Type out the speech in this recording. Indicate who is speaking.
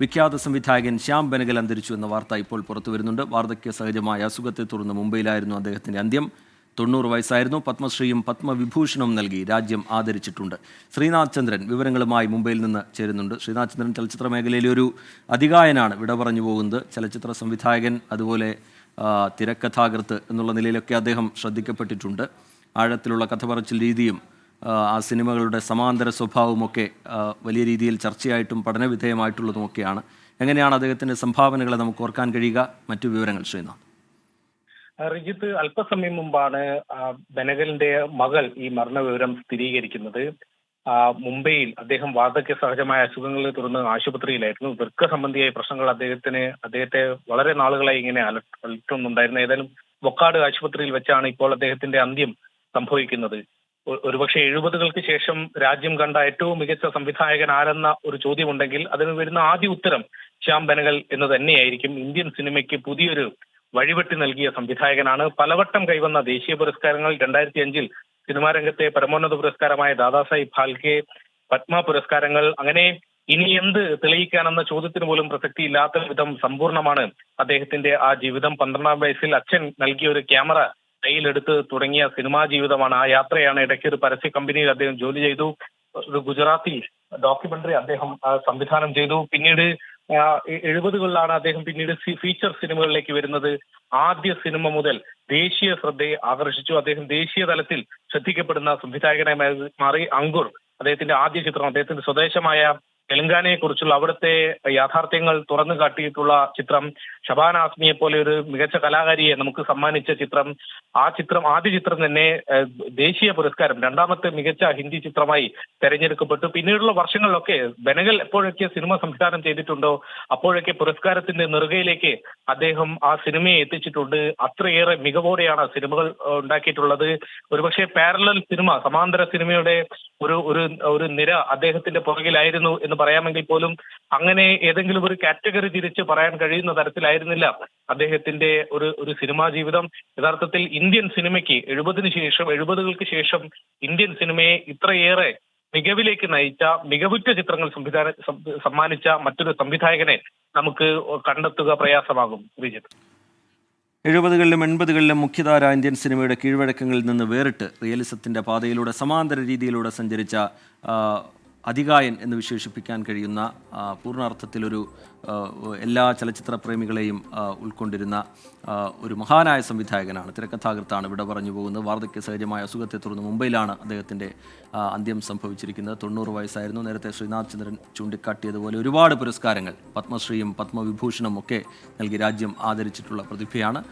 Speaker 1: വിഖ്യാത സംവിധായകൻ ശ്യാം ബെനഗൽ അന്തരിച്ചു എന്ന വാർത്ത ഇപ്പോൾ പുറത്തു വരുന്നുണ്ട്. വാർദ്ധക്യ സഹജമായ അസുഖത്തെ തുടർന്ന് മുംബൈയിലായിരുന്നു അദ്ദേഹത്തിന്റെ അന്ത്യം. തൊണ്ണൂറ് വയസ്സായിരുന്നു. പത്മശ്രീയും പത്മവിഭൂഷണവും നൽകി രാജ്യം ആദരിച്ചിട്ടുണ്ട്. ശ്രീനാഥ് ചന്ദ്രൻ വിവരങ്ങളുമായി മുംബൈയിൽ നിന്ന് ചേരുന്നുണ്ട്. ശ്രീനാഥ് ചന്ദ്രൻ ചലച്ചിത്ര മേഖലയിലെ ഒരു അധികായനാണ് വിട പറഞ്ഞു പോകുന്നത്. ചലച്ചിത്ര സംവിധായകൻ അതുപോലെ തിരക്കഥാകൃത്ത് എന്നുള്ള നിലയിലൊക്കെ അദ്ദേഹം ശ്രദ്ധിക്കപ്പെട്ടിട്ടുണ്ട്. ആഴത്തിലുള്ള കഥ പറച്ചിൽ രീതിയും ആ, സിനിമകളുടെ സമാന്തര സ്വഭാവമൊക്കെ വലിയ രീതിയിൽ ചർച്ചയായിട്ടും പഠനവിധേയമായിട്ടുള്ളതുമൊക്കെയാണ് എങ്ങനെയാണ് അദ്ദേഹത്തിന്റെ സംഭാവനകളെ നമുക്ക് ഓർക്കാൻ കഴിയുക? മറ്റു വിവരങ്ങൾ ശ്രീനാഥ്.
Speaker 2: റിജിത്ത് അല്പസമയം മുമ്പാണ് ബനഗലിന്റെ മകൾ ഈ മരണവിവരം സ്ഥിരീകരിക്കുന്നത്. മുംബൈയിൽ അദ്ദേഹം വാർദ്ധക്യ സഹജമായ അസുഖങ്ങളെ തുടർന്ന് ആശുപത്രിയിലായിരുന്നു. വൃക്ക സംബന്ധിയായ പ്രശ്നങ്ങൾ അദ്ദേഹത്തിന് അദ്ദേഹത്തെ വളരെ നാളുകളായി ഇങ്ങനെ അലട്ടുന്നുണ്ടായിരുന്നു. ഏതായാലും ബൊക്കാട് ആശുപത്രിയിൽ വെച്ചാണ് ഇപ്പോൾ അദ്ദേഹത്തിന്റെ അന്ത്യം സംഭവിക്കുന്നത്. ഒരുപക്ഷെ എഴുപതുകൾക്ക് ശേഷം രാജ്യം കണ്ട ഏറ്റവും മികച്ച സംവിധായകൻ ആരെന്ന ഒരു ചോദ്യമുണ്ടെങ്കിൽ അതിന് വരുന്ന ആദ്യ ഉത്തരം ശ്യാം ബനഗൽ എന്ന് തന്നെയായിരിക്കും. ഇന്ത്യൻ സിനിമയ്ക്ക് പുതിയൊരു വഴിവെട്ടി നൽകിയ സംവിധായകനാണ്. പലവട്ടം കൈവന്ന ദേശീയ പുരസ്കാരങ്ങൾ രണ്ടായിരത്തി അഞ്ചിൽ സിനിമാ രംഗത്തെ പരമോന്നത പുരസ്കാരമായ ദാദാസാഹിബ് ഫാൽക്കെ പത്മ പുരസ്കാരങ്ങൾ അങ്ങനെ ഇനി എന്ത് തെളിയിക്കാനെന്ന ചോദ്യത്തിന് പോലും പ്രസക്തി ഇല്ലാത്ത വിധം സമ്പൂർണമാണ് അദ്ദേഹത്തിന്റെ ആ ജീവിതം. പന്ത്രണ്ടാം വയസ്സിൽ അച്ഛൻ നൽകിയ ഒരു ക്യാമറ കയ്യിലെടുത്ത് തുടങ്ങിയ സിനിമാ ജീവിതമാണ് ആ യാത്രയാണ്. ഇടയ്ക്ക് ഒരു പരസ്യ കമ്പനിയിൽ അദ്ദേഹം ജോലി ചെയ്തു. ഒരു ഗുജറാത്തി ഡോക്യുമെന്ററി അദ്ദേഹം സംവിധാനം ചെയ്തു. പിന്നീട് എഴുപതുകളിലാണ് അദ്ദേഹം പിന്നീട് ഫീച്ചർ സിനിമകളിലേക്ക് വരുന്നത്. ആദ്യ സിനിമ മുതൽ ദേശീയ ശ്രദ്ധയെ ആകർഷിച്ചു. അദ്ദേഹം ദേശീയ തലത്തിൽ ശ്രദ്ധിക്കപ്പെടുന്ന സംവിധായകനായി മാറി അങ്കുർ. അദ്ദേഹത്തിന്റെ ആദ്യ ചിത്രം അദ്ദേഹത്തിന്റെ സ്വദേശമായ തെലങ്കാനയെ കുറിച്ചുള്ള അവിടുത്തെ യാഥാർത്ഥ്യങ്ങൾ തുറന്നു കാട്ടിയിട്ടുള്ള ചിത്രം ഷബാൻ ആസ്മിയെ പോലെ ഒരു മികച്ച കലാകാരിയെ നമുക്ക് സമ്മാനിച്ച ചിത്രം. ആ ചിത്രം ആദ്യ ചിത്രം തന്നെ ദേശീയ പുരസ്കാരം രണ്ടാമത്തെ മികച്ച ഹിന്ദി ചിത്രമായി തെരഞ്ഞെടുക്കപ്പെട്ടു. പിന്നീടുള്ള വർഷങ്ങളിലൊക്കെ ബെനഗൽ എപ്പോഴൊക്കെ സിനിമ സംവിധാനം ചെയ്തിട്ടുണ്ടോ അപ്പോഴൊക്കെ പുരസ്കാരത്തിന്റെ നെറുകയിലേക്ക് അദ്ദേഹം ആ സിനിമയെ എത്തിച്ചിട്ടുണ്ട്. അത്രയേറെ മികവോടെയാണ് സിനിമകൾ ഉണ്ടാക്കിയിട്ടുള്ളത്. ഒരുപക്ഷെ പാരലൽ സിനിമ സമാന്തര സിനിമയുടെ ഒരു ഒരു നിര അദ്ദേഹത്തിന്റെ പുറകിലായിരുന്നു എന്ന് പറയാമെങ്കിൽ പോലും അങ്ങനെ ഏതെങ്കിലും ഒരു കാറ്റഗറി തിരിച്ച് പറയാൻ കഴിയുന്ന തരത്തിലായിരുന്നില്ല അദ്ദേഹത്തിന്റെ ഒരു ഒരു സിനിമാ ജീവിതം. യഥാർത്ഥത്തിൽ ഇന്ത്യൻ സിനിമയ്ക്ക് എഴുപതിനു ശേഷം എഴുപതുകൾക്ക് ശേഷം ഇന്ത്യൻ സിനിമയെ ഇത്രയേറെ മികവിലേക്ക് നയിച്ച മികവുറ്റ ചിത്രങ്ങൾ സംവിധാന സമ്മാനിച്ച മറ്റൊരു സംവിധായകനെ നമുക്ക് കണ്ടെത്തുക പ്രയാസമാകും. ശ്രീജിത്ത്
Speaker 1: എഴുപതുകളിലും എൺപതുകളിലും മുഖ്യധാര ഇന്ത്യൻ സിനിമയുടെ കീഴ്വഴക്കങ്ങളിൽ നിന്ന് വേറിട്ട് റിയലിസത്തിന്റെ പാതയിലൂടെ സമാന്തര രീതിയിലൂടെ സഞ്ചരിച്ച ആ, അതികായൻ എന്ന് വിശേഷിപ്പിക്കാൻ കഴിയുന്ന പൂർണാർത്ഥത്തിലൊരു എല്ലാ ചലച്ചിത്ര പ്രേമികളെയും ഉൾക്കൊണ്ടിരുന്ന ഒരു മഹാനായ സംവിധായകനാണ്. തിരക്കഥാകൃത്താണ് ഇവിടെ പറഞ്ഞു പോകുന്നത്. വാർദ്ധക്യ സഹജമായ അസുഖത്തെ തുടർന്ന് മുംബൈയിലാണ് അദ്ദേഹത്തിന്റെ അന്ത്യം സംഭവിച്ചിരിക്കുന്നത്. തൊണ്ണൂറ് വയസ്സായിരുന്നു. നേരത്തെ ശ്രീനാഥ് ചന്ദ്രൻ ചൂണ്ടിക്കാട്ടിയതുപോലെ ഒരുപാട് പുരസ്കാരങ്ങൾ പത്മശ്രീയും പത്മവിഭൂഷണും ഒക്കെ നൽകി രാജ്യം ആദരിച്ചിട്ടുള്ള പ്രതിഭയാണ്.